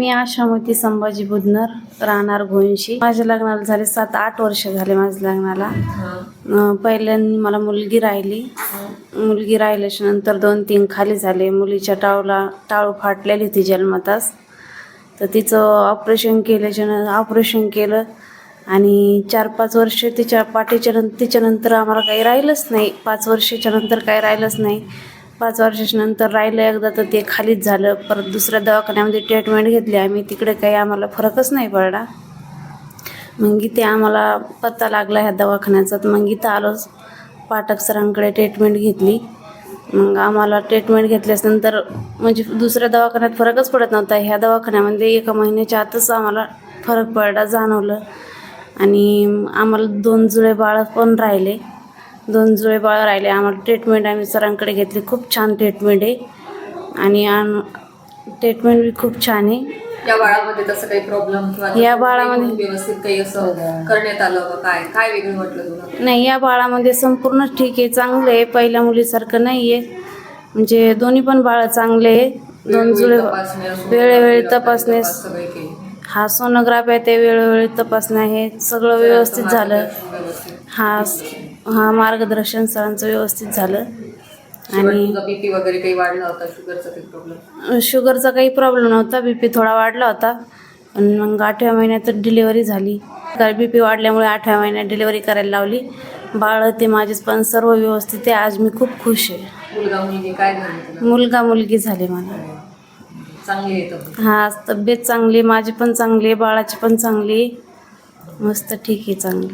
मी आशामती संभाजी बुधनर राहणार घोणशी माझ्या लग्नाला झाले सात आठ वर्ष झाले माझ्या लग्नाला. पहिल्यांदा मला मुलगी राहिली. मुलगी राहिल्याच्या नंतर दोन तीन खाली झाले. मुलीच्या टाळूला टाळू फाटलेली होती जन्मताच. तर तिचं ऑपरेशन केल्याच्या न ऑपरेशन केलं आणि चार पाच वर्ष तिच्या पाठीच्या नंतर तिच्यानंतर आम्हाला काही राहिलंच नाही. पाच वर्षाच्या नंतर काही राहिलंच नाही. पाच वर्षानंतर राहिलं एकदा तर ते खालीच झालं. परत दुसऱ्या दवाखान्यामध्ये ट्रीटमेंट घेतली. आम्ही तिकडे काही आम्हाला फरकच नाही पडला. मग इथे आम्हाला पत्ता लागला ह्या दवाखान्याचा. तर मग इथं आलोच पाठक सरांकडे ट्रीटमेंट घेतली. मग आम्हाला ट्रीटमेंट घेतल्यानंतर म्हणजे दुसऱ्या दवाखान्यात फरकच पडत नव्हता. ह्या दवाखान्यामध्ये एका महिन्याच्या आतच आम्हाला फरक पडला जाणवलं. आणि आम्हाला दोन जुळे बाळं पण राहिले. दोन जुळे बाळं राहिले. आम्हाला ट्रीटमेंट आम्ही सरांकडे घेतली. खूप छान ट्रीटमेंट आहे. आणि आम- ट्रीटमेंट बी खूप छान आहे. या बाळामध्ये तसं काही प्रॉब्लेम किंवा या बाळामध्ये- व्यवस्थित काही असं करण्यात आलं का काय? काय वेगळं वाटलं तुला नाही या बाळामध्ये संपूर्ण ठीक आहे. चांगलं आहे. पहिल्या मुलीसारखं नाही आहे. म्हणजे दोन्ही पण बाळं चांगले आहे. दोन जुळे तपासणी असो, वेळोवेळी तपासणी तपास सगळे केली. हा सोनोग्राफी आहे ते वेळोवेळी तपासणी आहे. सगळं व्यवस्थित झालं. व्यवस्थित. हा हा मार्गदर्शन सरांचं व्यवस्थित झालं. आणि बीपी वगैरे काही वाढला होता? शुगरचा काही प्रॉब्लेम शुगरचा काही प्रॉब्लेम नव्हता. बी पी थोडा वाढला होता. पण मग आठव्या महिन्यात डिलिव्हरी झाली. कारण बी पी वाढल्यामुळे आठव्या महिन्यात डिलिव्हरी करायला लावली. बाळ ते माझेच पण सर्व व्यवस्थित आहे. आज मी खूप खुश आहे. मुलगा मुलगी काय झाली तुला? मुलगा मुलगी झाली मला. चांगली आहे तब्येत. हा तब्येत चांगली माझी पण चांगली आहे. बाळाची पण चांगली आहे. मस्त ठीक आहे चांगली